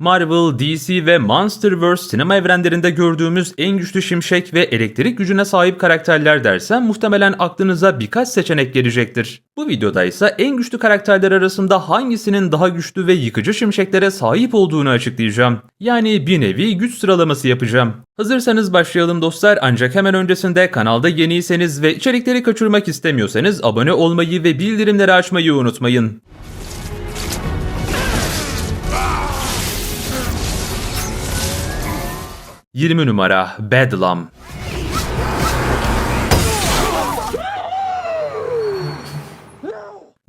Marvel, DC ve Monsterverse sinema evrenlerinde gördüğümüz en güçlü şimşek ve elektrik gücüne sahip karakterler dersen muhtemelen aklınıza birkaç seçenek gelecektir. Bu videoda ise en güçlü karakterler arasında hangisinin daha güçlü ve yıkıcı şimşeklere sahip olduğunu açıklayacağım. Yani bir nevi güç sıralaması yapacağım. Hazırsanız başlayalım dostlar ancak hemen öncesinde kanalda yeniyseniz ve içerikleri kaçırmak istemiyorsanız abone olmayı ve bildirimleri açmayı unutmayın. 20 numara Bedlam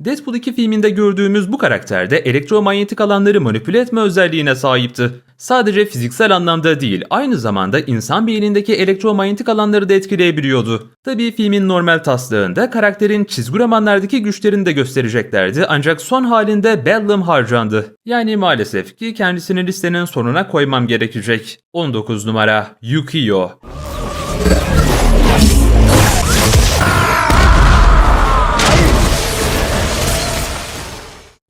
Deadpool 2 filminde gördüğümüz bu karakterde elektromanyetik alanları manipüle etme özelliğine sahipti. Sadece fiziksel anlamda değil, aynı zamanda insan beynindeki elektromanyetik alanları da etkileyebiliyordu. Tabii filmin normal taslağında karakterin çizgi romanlardaki güçlerini de göstereceklerdi ancak son halinde Bedlam harcandı. Yani maalesef ki kendisini listenin sonuna koymam gerekecek. 19 numara Yukio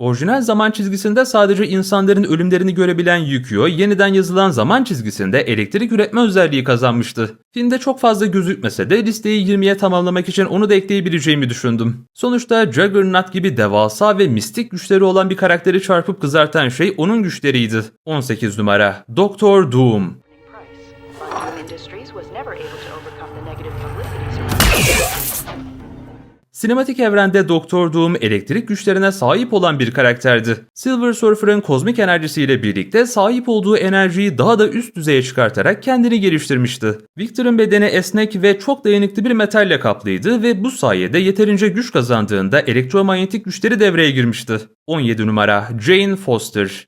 Orijinal zaman çizgisinde sadece insanların ölümlerini görebilen Yukio, yeniden yazılan zaman çizgisinde elektrik üretme özelliği kazanmıştı. Filmde çok fazla gözükmese de listeyi 20'ye tamamlamak için onu da ekleyebileceğimi düşündüm. Sonuçta Juggernaut gibi devasa ve mistik güçleri olan bir karakteri çarpıp kızartan şey onun güçleriydi. 18 numara Doktor Doom Sinematik evrende Doktor Doom elektrik güçlerine sahip olan bir karakterdi. Silver Surfer'ın kozmik enerjisiyle birlikte sahip olduğu enerjiyi daha da üst düzeye çıkartarak kendini geliştirmişti. Victor'ın bedeni esnek ve çok dayanıklı bir metalle kaplıydı ve bu sayede yeterince güç kazandığında elektromanyetik güçleri devreye girmişti. 17 numara Jane Foster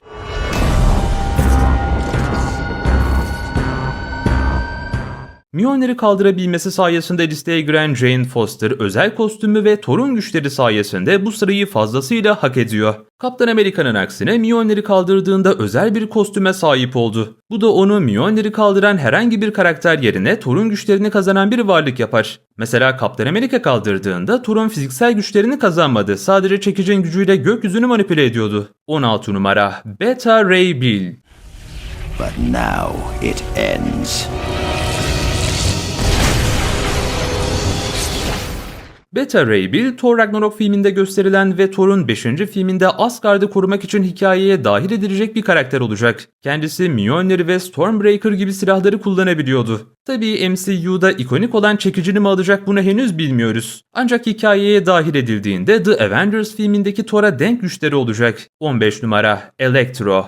Mjolnir'i kaldırabilmesi sayesinde listeye giren Jane Foster özel kostümü ve torun güçleri sayesinde bu sırayı fazlasıyla hak ediyor. Kaptan Amerika'nın aksine Mjolnir'i kaldırdığında özel bir kostüme sahip oldu. Bu da onu Mjolnir'i kaldıran herhangi bir karakter yerine torun güçlerini kazanan bir varlık yapar. Mesela Kaptan Amerika kaldırdığında Thor'un fiziksel güçlerini kazanmadı. Sadece çekicin gücüyle gökyüzünü manipüle ediyordu. 16 numara Beta Ray Bill But now it ends. Beta Ray Bill, Thor Ragnarok filminde gösterilen ve Thor'un 5. filminde Asgard'ı korumak için hikayeye dahil edilecek bir karakter olacak. Kendisi Mjolnir ve Stormbreaker gibi silahları kullanabiliyordu. Tabii MCU'da ikonik olan çekicini mi alacak bunu henüz bilmiyoruz. Ancak hikayeye dahil edildiğinde The Avengers filmindeki Thor'a denk güçleri olacak. 15 numara Electro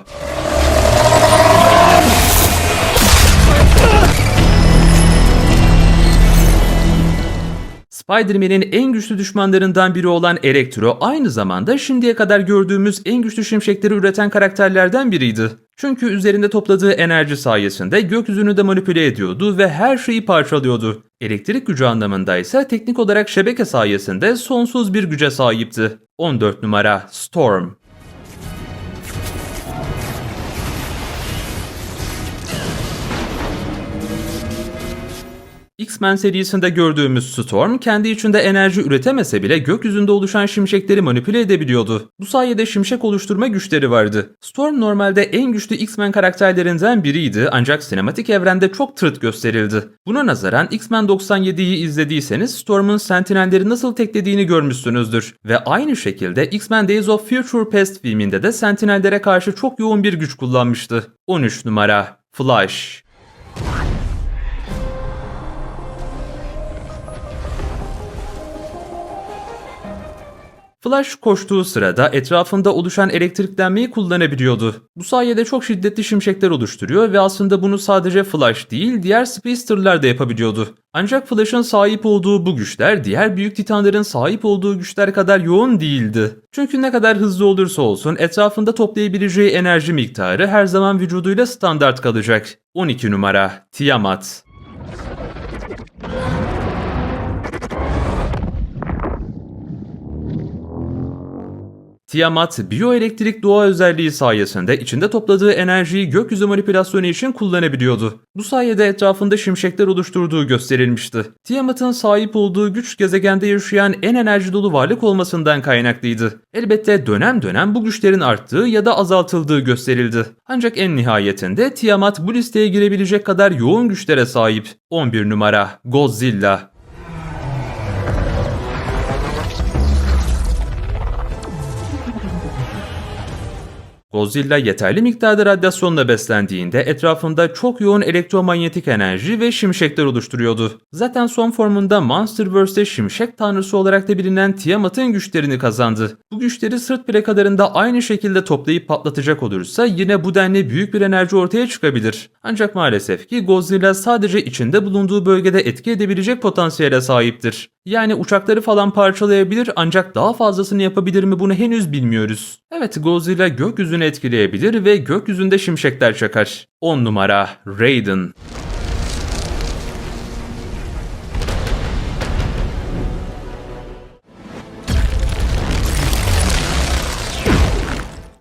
Spider-Man'in en güçlü düşmanlarından biri olan Electro aynı zamanda şimdiye kadar gördüğümüz en güçlü şimşekleri üreten karakterlerden biriydi. Çünkü üzerinde topladığı enerji sayesinde gökyüzünü de manipüle ediyordu ve her şeyi parçalıyordu. Elektrik gücü anlamında ise teknik olarak şebeke sayesinde sonsuz bir güce sahipti. 14 numara Storm X-Men serisinde gördüğümüz Storm kendi içinde enerji üretemese bile gökyüzünde oluşan şimşekleri manipüle edebiliyordu. Bu sayede şimşek oluşturma güçleri vardı. Storm normalde en güçlü X-Men karakterlerinden biriydi ancak sinematik evrende çok tırt gösterildi. Buna nazaran X-Men 97'yi izlediyseniz Storm'un Sentinelleri nasıl teklediğini görmüşsünüzdür. Ve aynı şekilde X-Men Days of Future Past filminde de Sentinellere karşı çok yoğun bir güç kullanmıştı. 13 numara Flash Flash koştuğu sırada etrafında oluşan elektriklenmeyi kullanabiliyordu. Bu sayede çok şiddetli şimşekler oluşturuyor ve aslında bunu sadece Flash değil diğer Speedster'lar da yapabiliyordu. Ancak Flash'ın sahip olduğu bu güçler diğer büyük titanların sahip olduğu güçler kadar yoğun değildi. Çünkü ne kadar hızlı olursa olsun etrafında toplayabileceği enerji miktarı her zaman vücuduyla standart kalacak. 12 numara Tiamat Tiamat, biyoelektrik doğa özelliği sayesinde içinde topladığı enerjiyi gökyüzü manipülasyonu için kullanabiliyordu. Bu sayede etrafında şimşekler oluşturduğu gösterilmişti. Tiamat'ın sahip olduğu güç gezegende yaşayan en enerji dolu varlık olmasından kaynaklıydı. Elbette dönem dönem bu güçlerin arttığı ya da azaltıldığı gösterildi. Ancak en nihayetinde Tiamat bu listeye girebilecek kadar yoğun güçlere sahip. 11 numara Godzilla Godzilla yeterli miktarda radyasyonla beslendiğinde etrafında çok yoğun elektromanyetik enerji ve şimşekler oluşturuyordu. Zaten son formunda Monsterverse'de şimşek tanrısı olarak da bilinen Tiamat'ın güçlerini kazandı. Bu güçleri sırt plakalarında aynı şekilde toplayıp patlatacak olursa yine bu denli büyük bir enerji ortaya çıkabilir. Ancak maalesef ki Godzilla sadece içinde bulunduğu bölgede etki edebilecek potansiyele sahiptir. Yani uçakları falan parçalayabilir ancak daha fazlasını yapabilir mi bunu henüz bilmiyoruz. Evet Godzilla gökyüzünü etkileyebilir ve gökyüzünde şimşekler çakar. 10 numara Raiden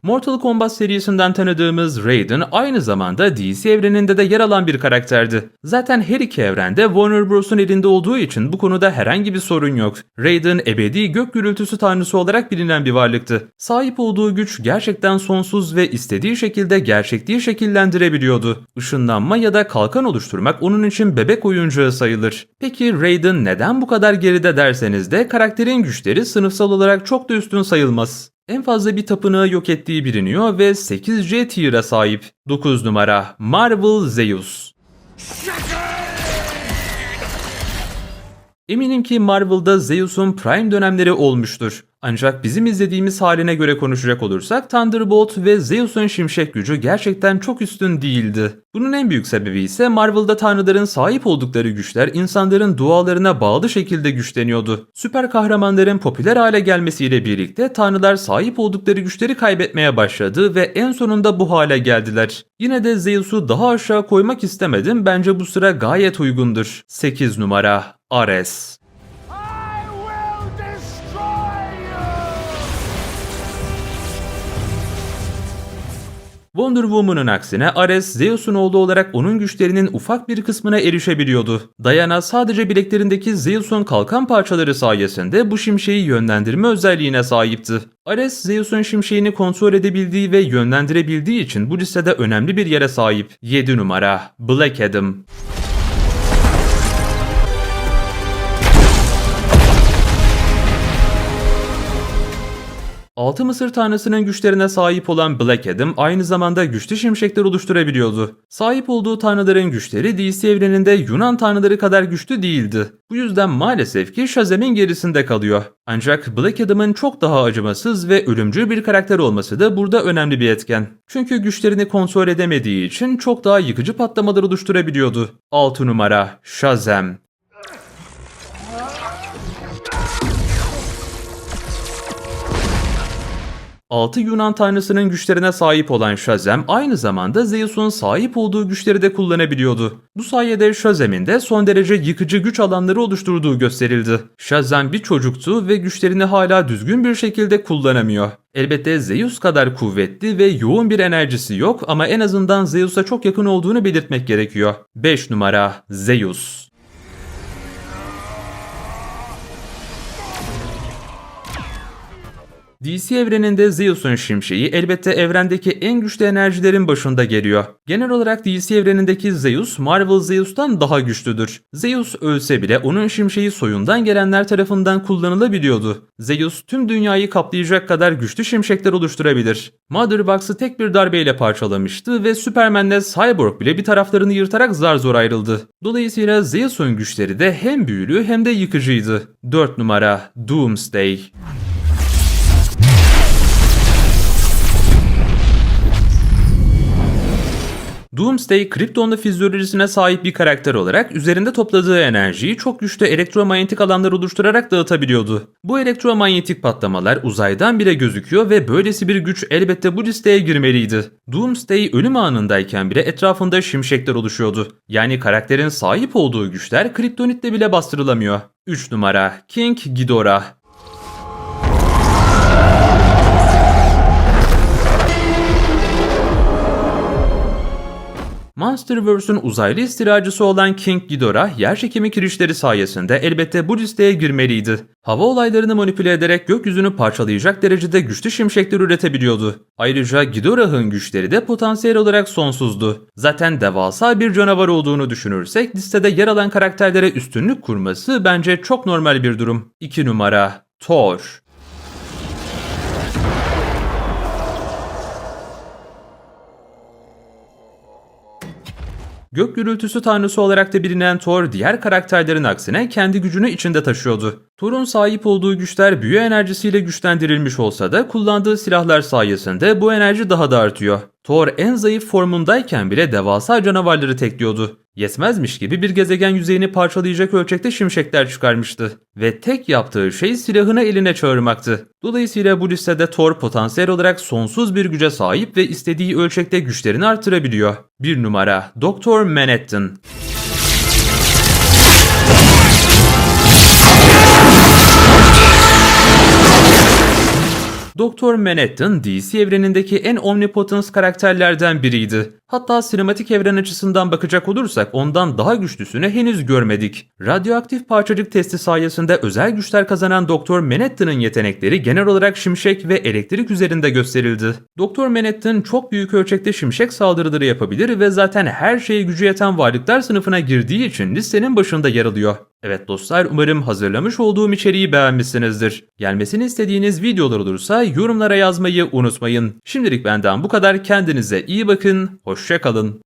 Mortal Kombat serisinden tanıdığımız Raiden aynı zamanda DC evreninde de yer alan bir karakterdi. Zaten her iki evrende Warner Bros'un elinde olduğu için bu konuda herhangi bir sorun yok. Raiden ebedi gök gürültüsü tanrısı olarak bilinen bir varlıktı. Sahip olduğu güç gerçekten sonsuz ve istediği şekilde gerçekliği şekillendirebiliyordu. Işınlanma ya da kalkan oluşturmak onun için bebek oyuncağı sayılır. Peki Raiden neden bu kadar geride derseniz de karakterin güçleri sınıfsal olarak çok da üstün sayılmaz. En fazla bir tapınağı yok ettiği biliniyor ve 8C tier'a sahip. 9 numara Marvel Zeus. Eminim ki Marvel'da Zeus'un prime dönemleri olmuştur. Ancak bizim izlediğimiz haline göre konuşacak olursak Thunderbolt ve Zeus'un şimşek gücü gerçekten çok üstün değildi. Bunun en büyük sebebi ise Marvel'da tanrıların sahip oldukları güçler insanların dualarına bağlı şekilde güçleniyordu. Süper kahramanların popüler hale gelmesiyle birlikte tanrılar sahip oldukları güçleri kaybetmeye başladı ve en sonunda bu hale geldiler. Yine de Zeus'u daha aşağı koymak istemedim bence bu sıra gayet uygundur. 8 numara Ares Wonder Woman'ın aksine Ares, Zeus'un oğlu olarak onun güçlerinin ufak bir kısmına erişebiliyordu. Diana sadece bileklerindeki Zeus'un kalkan parçaları sayesinde bu şimşeği yönlendirme özelliğine sahipti. Ares, Zeus'un şimşeğini kontrol edebildiği ve yönlendirebildiği için bu listede önemli bir yere sahip. 7 numara Black Adam Altı Mısır tanrısının güçlerine sahip olan Black Adam aynı zamanda güçlü şimşekler oluşturabiliyordu. Sahip olduğu tanrıların güçleri DC evreninde Yunan tanrıları kadar güçlü değildi. Bu yüzden maalesef ki Shazam'in gerisinde kalıyor. Ancak Black Adam'ın çok daha acımasız ve ölümcül bir karakter olması da burada önemli bir etken. Çünkü güçlerini kontrol edemediği için çok daha yıkıcı patlamalar oluşturabiliyordu. 6 numara Shazam 6 Yunan tanrısının güçlerine sahip olan Shazam aynı zamanda Zeus'un sahip olduğu güçleri de kullanabiliyordu. Bu sayede Shazam'in de son derece yıkıcı güç alanları oluşturduğu gösterildi. Shazam bir çocuktu ve güçlerini hala düzgün bir şekilde kullanamıyor. Elbette Zeus kadar kuvvetli ve yoğun bir enerjisi yok ama en azından Zeus'a çok yakın olduğunu belirtmek gerekiyor. 5 numara Zeus DC evreninde Zeus'un şimşeği elbette evrendeki en güçlü enerjilerin başında geliyor. Genel olarak DC evrenindeki Zeus, Marvel Zeus'tan daha güçlüdür. Zeus ölse bile onun şimşeği soyundan gelenler tarafından kullanılabiliyordu. Zeus tüm dünyayı kaplayacak kadar güçlü şimşekler oluşturabilir. Mother Box'ı tek bir darbeyle parçalamıştı ve Superman'le Cyborg bile bir taraflarını yırtarak zar zor ayrıldı. Dolayısıyla Zeus'un güçleri de hem büyülü hem de yıkıcıydı. 4 numara Doomsday Doomsday, Krypton'da fizyolojisine sahip bir karakter olarak üzerinde topladığı enerjiyi çok güçlü elektromanyetik alanlar oluşturarak dağıtabiliyordu. Bu elektromanyetik patlamalar uzaydan bile gözüküyor ve böylesi bir güç elbette bu listeye girmeliydi. Doomsday ölüm anındayken bile etrafında şimşekler oluşuyordu. Yani karakterin sahip olduğu güçler kriptonitle bile bastırılamıyor. 3 numara King Ghidorah Monsterverse'ün uzaylı istilacısı olan King Ghidorah yer çekimi kirişleri sayesinde elbette bu listeye girmeliydi. Hava olaylarını manipüle ederek gökyüzünü parçalayacak derecede güçlü şimşekler üretebiliyordu. Ayrıca Ghidorah'ın güçleri de potansiyel olarak sonsuzdu. Zaten devasa bir canavar olduğunu düşünürsek listede yer alan karakterlere üstünlük kurması bence çok normal bir durum. 2 numara Thor Gök gürültüsü tanrısı olarak da bilinen Thor diğer karakterlerin aksine kendi gücünü içinde taşıyordu. Thor'un sahip olduğu güçler büyü enerjisiyle güçlendirilmiş olsa da kullandığı silahlar sayesinde bu enerji daha da artıyor. Thor en zayıf formundayken bile devasa canavarları tekliyordu. Yetmezmiş gibi bir gezegen yüzeyini parçalayacak ölçekte şimşekler çıkarmıştı. Ve tek yaptığı şey silahını eline çağırmaktı. Dolayısıyla bu listede Thor potansiyel olarak sonsuz bir güce sahip ve istediği ölçekte güçlerini artırabiliyor. 1 numara Doktor Manhattan Doktor Manhattan DC evrenindeki en omnipotent karakterlerden biriydi. Hatta sinematik evren açısından bakacak olursak ondan daha güçlüsünü henüz görmedik. Radyoaktif parçacık testi sayesinde özel güçler kazanan Doktor Manhattan'ın yetenekleri genel olarak şimşek ve elektrik üzerinde gösterildi. Doktor Manhattan çok büyük ölçekte şimşek saldırıları yapabilir ve zaten her şeye gücü yeten varlıklar sınıfına girdiği için listenin başında yer alıyor. Evet dostlar umarım hazırlamış olduğum içeriği beğenmişsinizdir. Gelmesini istediğiniz videolar olursa yorumlara yazmayı unutmayın. Şimdilik benden bu kadar kendinize iyi bakın, hoşçakalın.